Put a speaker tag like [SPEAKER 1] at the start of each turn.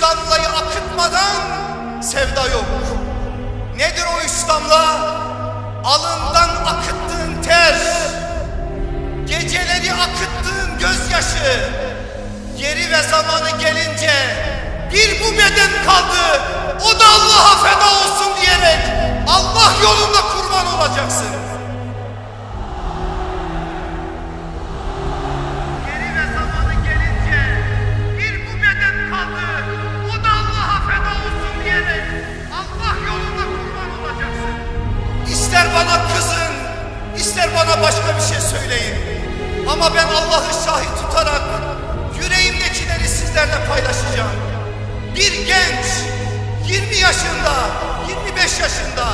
[SPEAKER 1] damlayı akıtmadan sevda yok. Nedir o üç damla? Alından akıttığın ter, geceleri akıttığın gözyaşı, yeri ve zamanı gelince bir bu beden kaldı, şey söyleyin. Ama ben Allah'ı şahit tutarak yüreğimdekileri sizlerle paylaşacağım. Bir genç 20 yaşında, 25 yaşında